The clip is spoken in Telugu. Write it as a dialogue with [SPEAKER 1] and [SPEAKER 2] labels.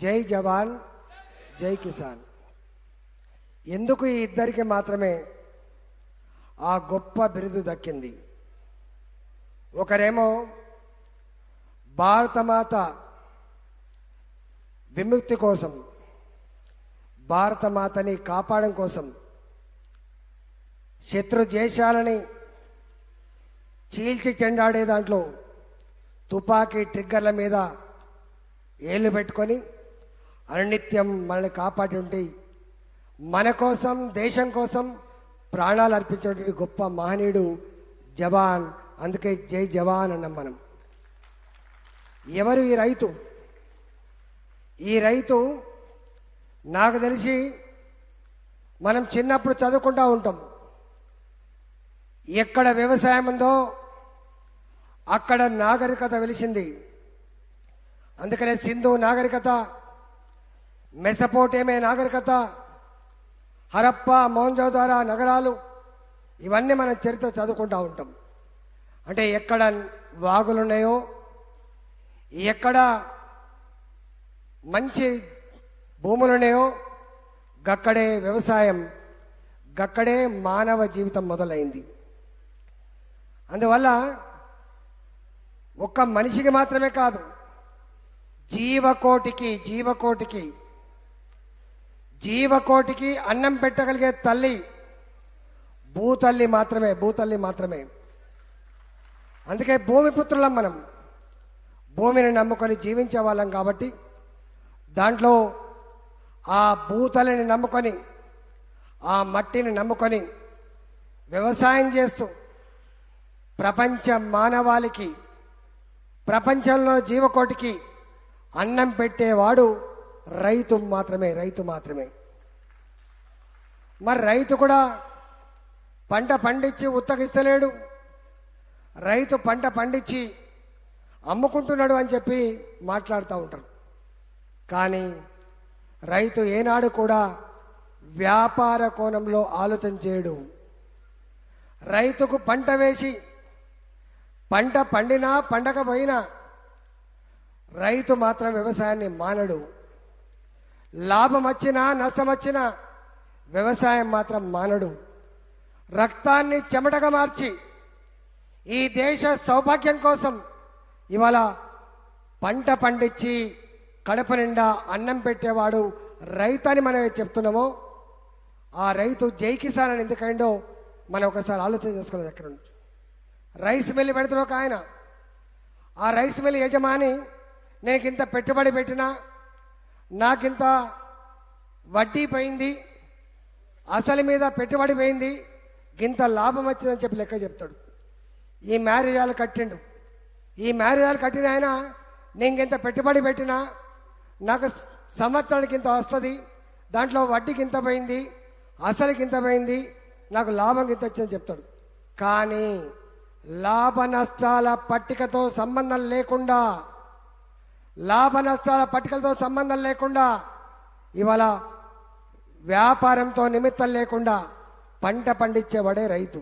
[SPEAKER 1] జై జవాన్ జై కిసాన్. ఎందుకు ఈ ఇద్దరికి మాత్రమే ఆ గొప్ప బిరుదు దక్కింది? ఒకరేమో భారతమాత విముక్తి కోసం భారతమాతని కాపాడడం కోసం శత్రు దేశాలని చీల్చి చెండాడే దాంట్లో తుపాకీ ట్రిగ్గర్ల మీద ఏళ్ళు పెట్టుకొని అనునిత్యం మనల్ని కాపాడి ఉండి మన కోసం దేశం కోసం ప్రాణాలు అర్పించినటువంటి గొప్ప మహనీయుడు జవాన్. అందుకే జై జవాన్ అన్నాం మనం. ఎవరు ఈ రైతు? ఈ రైతు నాకు తెలిసి మనం చిన్నప్పుడు చదువుకుంటా ఉంటాం. ఎక్కడ వ్యవసాయం ఉందో అక్కడ నాగరికత వెలిసింది. అందుకనే సింధు నాగరికత మెసపోటేమే నాగరికత హరప్ప మౌంజోదార నగరాలు ఇవన్నీ మనం చరిత్ర చదువుకుంటూ ఉంటాం. అంటే ఎక్కడ వాగులున్నాయో ఎక్కడ మంచి భూములున్నాయో గక్కడే వ్యవసాయం గక్కడే మానవ జీవితం మొదలైంది. అందువల్ల ఒక్క మనిషికి మాత్రమే కాదు జీవకోటికి జీవకోటికి జీవకోటికి అన్నం పెట్టగలిగే తల్లి భూతల్లి మాత్రమే భూతల్లి మాత్రమే. అందుకే భూమిపుత్రులం మనం. భూమిని నమ్ముకొని జీవించే వాళ్ళం కాబట్టి దాంట్లో ఆ భూతల్లిని నమ్ముకొని ఆ మట్టిని నమ్ముకొని వ్యవసాయం చేస్తూ ప్రపంచ మానవాళికి ప్రపంచంలో జీవకోటికి అన్నం పెట్టేవాడు రైతు మాత్రమే రైతు మాత్రమే. మరి రైతు కూడా పంట పండించి ఉత్తగిస్తలేడు. రైతు పంట పండించి అమ్ముకుంటున్నాడు అని చెప్పి మాట్లాడుతూ ఉంటారు. కానీ రైతు ఏనాడు కూడా వ్యాపార కోణంలో ఆలోచన చేయడు. రైతుకు పంట వేసి పంట పండినా పండకపోయినా రైతు మాత్రం వ్యవసాయాన్ని మానడు. లాభం వచ్చినా నష్టం వచ్చినా వ్యవసాయం మాత్రం మానడు. రక్తాన్ని చెమటగా మార్చి ఈ దేశ సౌభాగ్యం కోసం ఇవాళ పంట పండించి కడప నిండా అన్నం పెట్టేవాడు రైతు అని మనం చెప్తున్నామో. ఆ రైతు జై కిసాన్ అని ఎందుకైందో మనం ఒకసారి ఆలోచన చేసుకోవాలి ఎక్కడ నుంచి రైస్ మిల్ పెడుతున్న ఒక ఆయన. ఆ రైస్ మిల్ యజమాని నేను ఇంత పెట్టుబడి పెట్టినా నాకింత వడ్డీ పోయింది అసలు మీద పెట్టుబడి పోయింది గింత లాభం వచ్చిందని చెప్పి లెక్క చెప్తాడు. ఈ మ్యారేజాలు కట్టిండు. ఈ మ్యారేజాలు కట్టిన ఆయన నేను ఇంత పెట్టుబడి పెట్టినా నాకు సంవత్సరానికి ఇంత వస్తుంది దాంట్లో వడ్డీకి ఇంత పోయింది అసలుకి ఇంత పోయింది నాకు లాభం ఇంత వచ్చిందని చెప్తాడు. కానీ లాభ నష్టాల పట్టికతో సంబంధం లేకుండా లాభ నష్టాల పట్టికలతో సంబంధం లేకుండా ఇవాళ వ్యాపారంతో నిమిత్తం లేకుండా పంట పండించేవాడే రైతు.